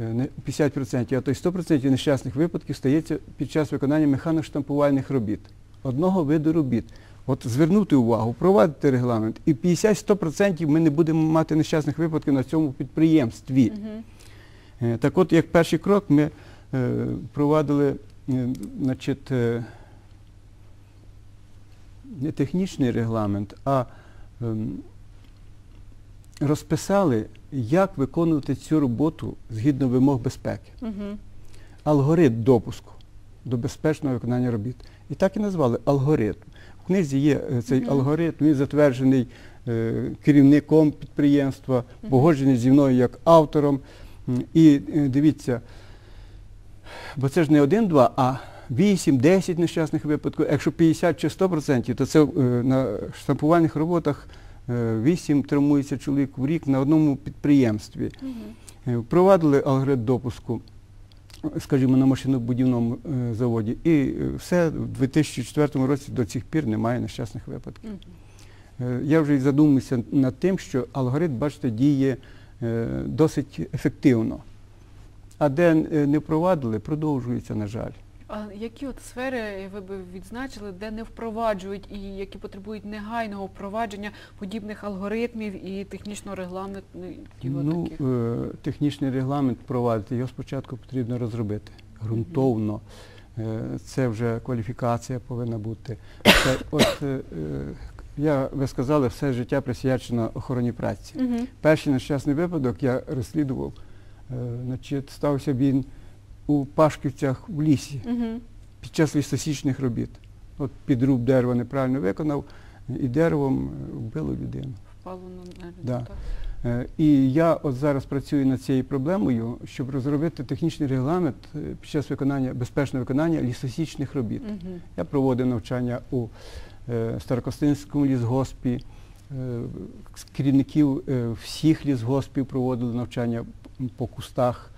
е, не 50%, а то й 100% нещасних випадків стається під час виконання механоштампувальних робіт. Одного виду робіт. От звернути увагу, провадити регламент, і 50-100% ми не будемо мати нещасних випадків на цьому підприємстві. Е, Так от, як перший крок, ми е, провадили е, значить, е, не технічний регламент, а ем, розписали, як виконувати цю роботу згідно вимог безпеки. Мгм. Алгоритм допуску до безпечного виконання робіт. І так і назвали алгоритм. В книзі є е, цей Мгм. алгоритм, він затверджений е, керівником підприємства, погоджений зі мною як автором. І е, дивіться, бо це ж не один-два, а 8-10 нещасних випадків. Якщо 50 чи 100%, то це на штампувальних роботах 8 травмується чоловік в рік на одному підприємстві. Мгм. Е, Впровадили алгоритм допуску, скажімо, на машинобудівному е, заводі. І е, все в 2004 році до цих пір немає нещасних випадків. Я вже задумався над тим, що алгоритм, бачите, діє досить ефективно. А де не впровадили, продовжується, на жаль. А які от сфери ви би відзначили, де не впроваджують і які потребують негайного впровадження подібних алгоритмів і технічного регламенту Ну, е, технічний регламент впровадити, його спочатку потрібно розробити ґрунтовно. Е, Це вже кваліфікація повинна бути. Це, от, е, я, ви сказали, все життя присвячено охороні праці. Мгм. Перший нещасний випадок я розслідував, е, значить, стався він у Пашківцях в лісі Мгм. під час лісосічних робіт. От підруб дерева неправильно виконав і деревом е, вбило людину. Впало на, Да. так. Е, І я от зараз працюю над цією проблемою, щоб розробити технічний регламент е, під час виконання, безпечного виконання лісосічних робіт. Мгм. Я проводив навчання у Старокостинському лісгоспі, керівників всіх лісгоспів проводили навчання по кустах.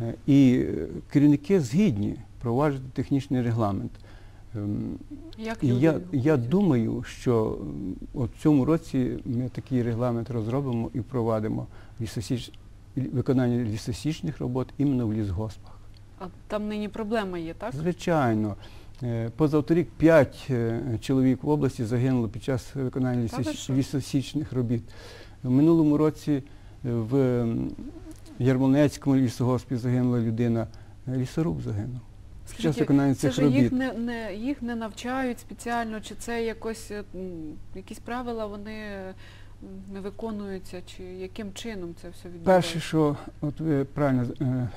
Е, І е, керівники згідні проваджувати технічний регламент. Ем, Як І я, я думаю, що в цьому році ми такий регламент розробимо і впровадимо лісосіч... виконання лісосічних робот іменно в лісгоспах. А там нині проблема є, так? Звичайно. Е, Позавторік п'ять чоловік в області загинуло під час виконання лісосічних робіт. В минулому році в Ярмолинецькому лісогоспі загинула людина, е, лісоруб загинув. Скажіть, виконання Це цих ж робіт. їх не, не їх не навчають спеціально, чи це якось е, якісь правила вони не виконуються, чи яким чином це все відбувається? Перше, що от ви правильно е,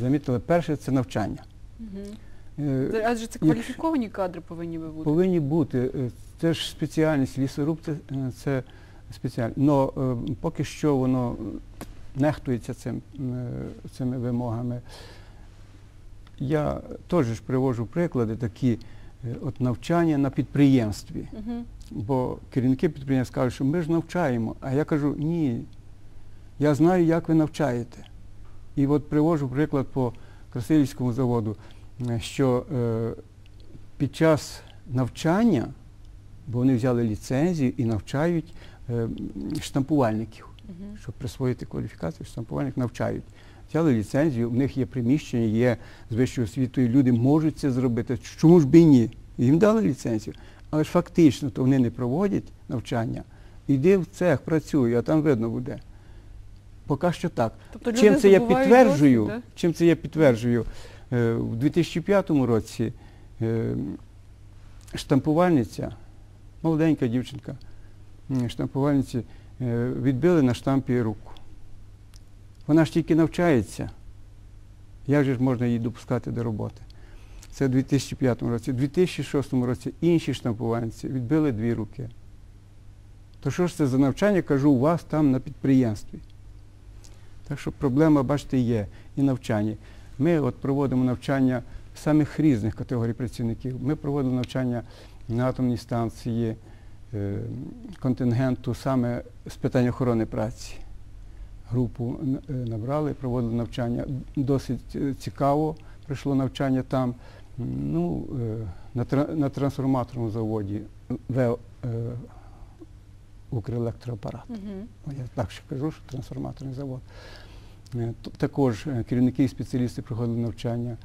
замітили, перше це навчання. Мгм. Е, Адже це як- кваліфіковані кадри повинні би бути. Повинні бути. Е, Це ж спеціальність, лісоруб це, це спеціальність. Но е, поки що воно нехтується цим, е, цими вимогами. Я теж ж привожу приклади такі, е, от навчання на підприємстві. Мгм. Бо керівники підприємств кажуть, що ми ж навчаємо. А я кажу, ні, я знаю, як ви навчаєте. І от привожу приклад по Красилівському заводу, е, що е, під час навчання, бо вони взяли ліцензію і навчають штампувальників, Мгм. щоб присвоїти кваліфікацію, штампувальник навчають. Взяли ліцензію, в них є приміщення, є з вищою освітою, люди можуть це зробити. Чому ж би ні? Їм дали ліцензію. Але ж фактично то вони не проводять навчання. Іди в цех, працюй, а там видно буде. Поки що так. Тобто Чим це я підтверджую? Чим це я підтверджую? Е, У 2005 році е, штампувальниця, молоденька дівчинка, штампувальниці е, відбили на штампі руку. Вона ж тільки навчається. Як же ж можна її допускати до роботи? Це у 2005 році. У 2006 році інші штампувальниці відбили дві руки. То що ж це за навчання, кажу, у вас там на підприємстві. Так що проблема, бачите, є і навчання. Ми от проводимо навчання самих різних категорій працівників. Ми проводили навчання на атомній станції контингенту саме з питань охорони праці. Групу е, набрали, проводили навчання. Досить е, цікаво пройшло навчання там. Ну, е, на, трансформаторному заводі е, Укрелектроапарат. Ну, Я так ще кажу, що трансформаторний завод. Е, Також е, керівники і спеціалісти проходили навчання.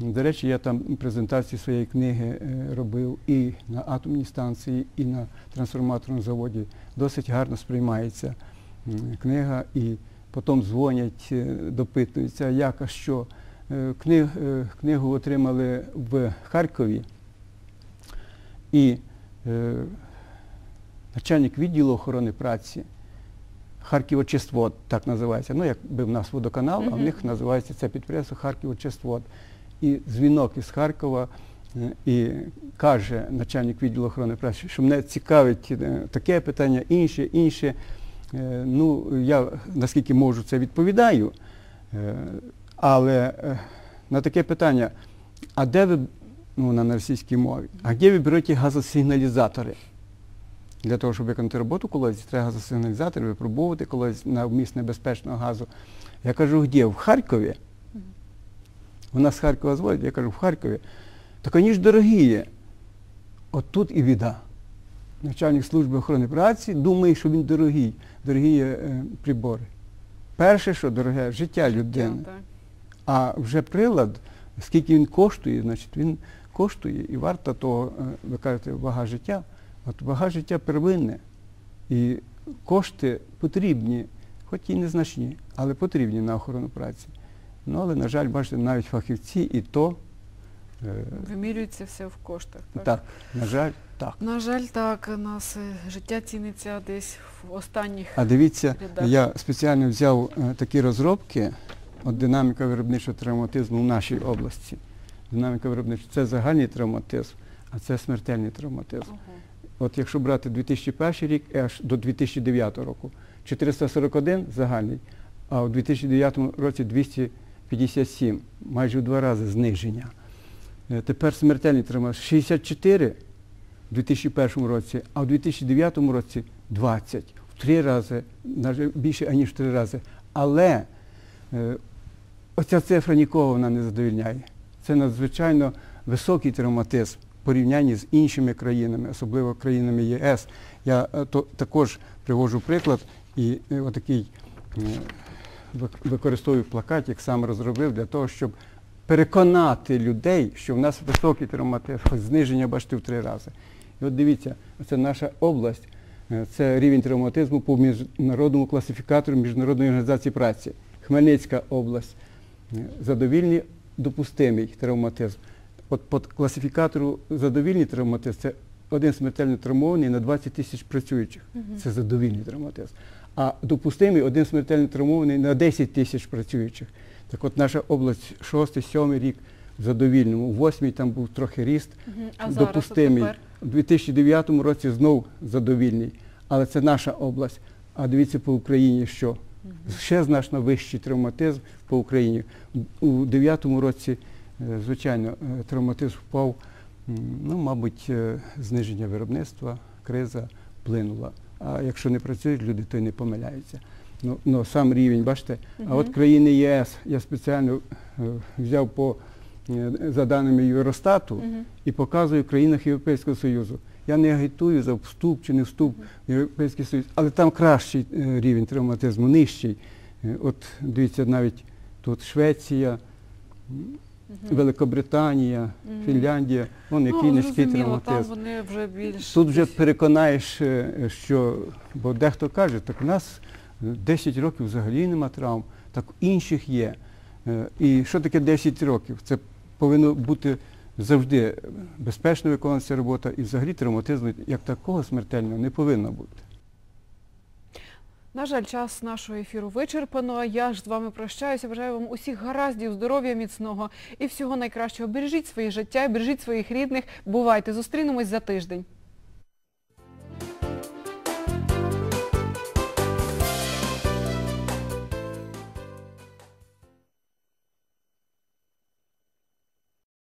До речі, я там презентацію своєї книги е, робив і на атомній станції, і на трансформаторному заводі. Досить гарно сприймається книга, і потім дзвонять, е, допитуються, як, а що. Е, Книг, книгу отримали в Харкові, і е, начальник відділу охорони праці Харківочиствод, так називається. Ну, якби в нас водоканал, а в них називається це підприємство Харківочиствод. І дзвінок із Харкова е, і каже начальник відділу охорони праці, що мене цікавить е, таке питання, інше, інше. Е, Ну, я наскільки можу це відповідаю. Але на таке питання, а де ви, ну, на російській мові, а де ви берете газосигналізатори? Для того, щоб виконати роботу колодязі, треба газосигналізатор, випробовувати колодязь на вміст небезпечного газу. Я кажу, де? В Харкові. Вона з Харкова зводить, я кажу, в Харкові. Так вони ж дорогі. От тут і біда. Начальник служби охорони праці думає, що він дорогий, дорогі е, прибори. Перше, що дороге, життя людини. А вже прилад, скільки він коштує, значить він коштує і варта того, е, ви кажете, вага життя. От вага життя первинне. І кошти потрібні, хоч і незначні, але потрібні на охорону праці. Ну, але, на жаль, бачите, навіть фахівці і то, е, Вимірюється все в коштах. Так? так, на жаль, так. На жаль, так, у нас е, життя ціниться десь в останніх. А дивіться, Рядах. я спеціально взяв е, такі розробки, от динаміка виробничого травматизму в нашій області. Динаміка виробничого це загальний травматизм, а це смертельний травматизм. Ого. От якщо брати 2001 рік і аж до 2009 року, 441 загальний, а у 2009 році 257, майже в два рази зниження. Е, Тепер смертельний травматизм 64 в 2001 році, а в 2009 році 20. В три рази, навіть більше, аніж в три рази. Але е, оця цифра нікого вона не задовільняє. Це надзвичайно високий травматизм в порівнянні з іншими країнами, особливо країнами ЄС. Я е, то, також привожу приклад і отакий використовую плакат, як сам розробив, для того, щоб переконати людей, що в нас високий травматизм, хоч зниження бачите в три рази. І от дивіться, це наша область, е, це рівень травматизму по міжнародному класифікатору Міжнародної організації праці. Хмельницька область. Е, Задовільний допустимий травматизм. От по класифікатору задовільний травматизм це один смертельно травмований на 20 тисяч працюючих. Це задовільний травматизм. А допустимий один смертельно травмований на 10 тисяч працюючих. Так от наша область 6-7 рік в задовільному, у 8 там був трохи ріст. А допустимий. тепер? У 2009 році знов задовільний. Але це наша область. А дивіться по Україні, що ще значно вищий травматизм по Україні. У 2009 році, е, звичайно, е, травматизм впав, ну, мабуть, е, зниження виробництва, криза вплинула. А якщо не працюють люди, то й не помиляються. Ну, ну, сам рівень, бачите, а от країни єС, я спеціально е, взяв по, е, за даними Євростату, Мгм. і показую в країнах Європейського Союзу. Я не агітую за вступ чи не вступ в Європейський Союз, але там кращий е, рівень травматизму, нижчий. От дивіться, навіть тут Швеція. Великобританія, Фінляндія, вон який ну, низький там травматизм. вони вже більш... Тут вже переконаєш, е, що, бо дехто каже, так у нас е, 10 років взагалі нема травм, так інших є. Е, І що таке 10 років? Це повинно бути завжди безпечно виконуватися робота і взагалі травматизму як такого смертельного не повинно бути. На жаль, час нашого ефіру вичерпано. Я ж з вами прощаюся. Бажаю вам усіх гараздів, здоров'я міцного і всього найкращого. Бережіть своє життя, бережіть своїх рідних. Бувайте, зустрінемось за тиждень.